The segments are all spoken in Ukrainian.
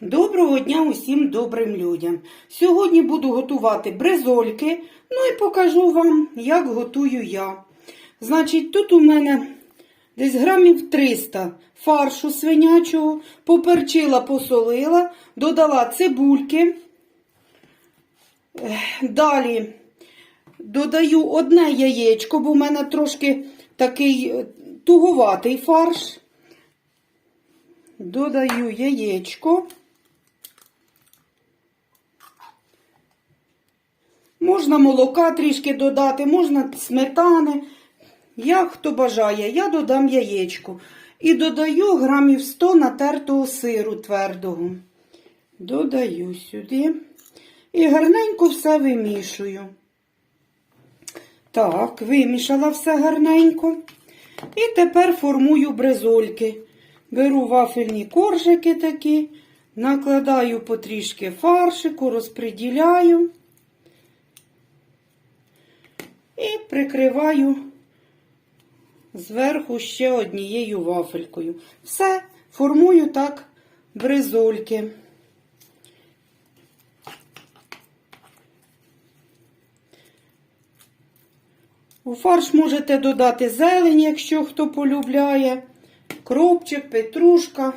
Доброго дня усім добрим людям. Сьогодні буду готувати бризольки, ну і покажу вам, як готую я. Значить, тут у мене десь грамів 300 фаршу свинячого, поперчила, посолила, додала цибульки. Далі додаю одне яєчко, бо в мене трошки такий е, туговатий фарш. Додаю яєчко. Можна молока трішки додати, можна сметани. Як хто бажає, я додам яєчко. І додаю грамів 100 натертого сиру твердого. Додаю сюди. І гарненько все вимішую. Так, вимішала все гарненько. І тепер формую бризольки. Беру вафельні коржики такі, накладаю потрішки фаршику, розподіляю і прикриваю зверху ще однією вафелькою. Все, формую так бризольки. У фарш можете додати зелень, якщо хто полюбляє, кропчик, петрушка,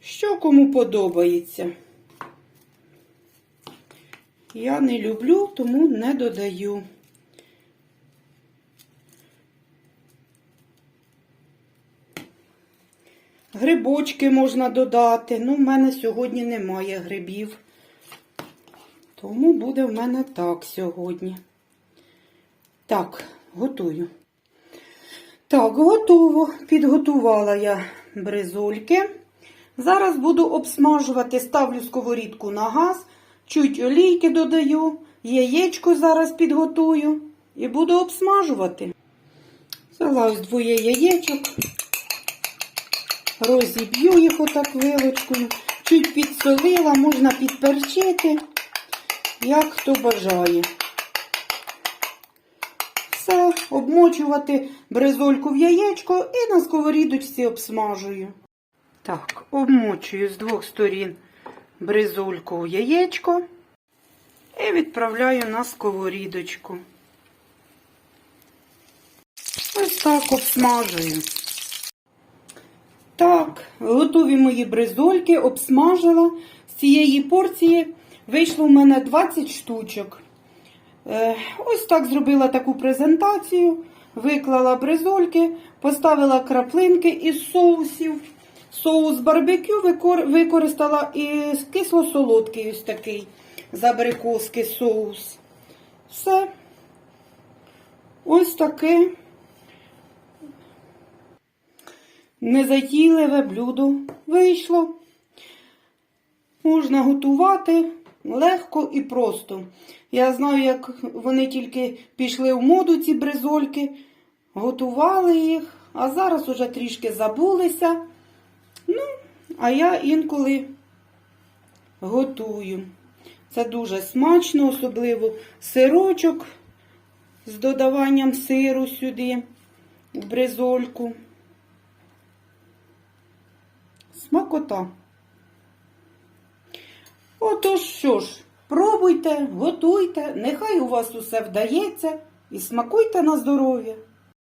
що кому подобається. Я не люблю, тому не додаю. Грибочки можна додати. Ну, в мене сьогодні немає грибів. Тому буде в мене так сьогодні. Так, готую. Так, готово. Підготувала я бризольки. Зараз буду обсмажувати, ставлю сковорідку на газ, чуть олійки додаю, яєчко зараз підготую і буду обсмажувати. Взяла ось двоє яєчок, розіб'ю їх отак вилочкою, чуть підсолила, можна підперчити, як хто бажає. Все, обмочувати бризольку в яєчко і на сковорідочці обсмажую. Так, обмочую з двох сторін бризольку в яєчко і відправляю на сковорідочку. Ось так обсмажую. Так, готові мої бризольки, обсмажила. З цієї порції вийшло в мене 20 штучок. Е, Ось так зробила таку презентацію, виклала бризольки, поставила краплинки із соусів. Соус барбекю викор- використала і кисло-солодкий ось такий з абрикоски соус. Все. Ось таке незатійливе блюдо вийшло. Можна готувати легко і просто. Я знаю, як вони тільки пішли в моду, ці бризольки, готували їх, а зараз уже трішки забулися. Ну, а я інколи готую. Це дуже смачно, особливо сирочок з додаванням сиру сюди, в бризольку. Смакота. Отож що ж, пробуйте, готуйте, нехай у вас усе вдається і смакуйте на здоров'я.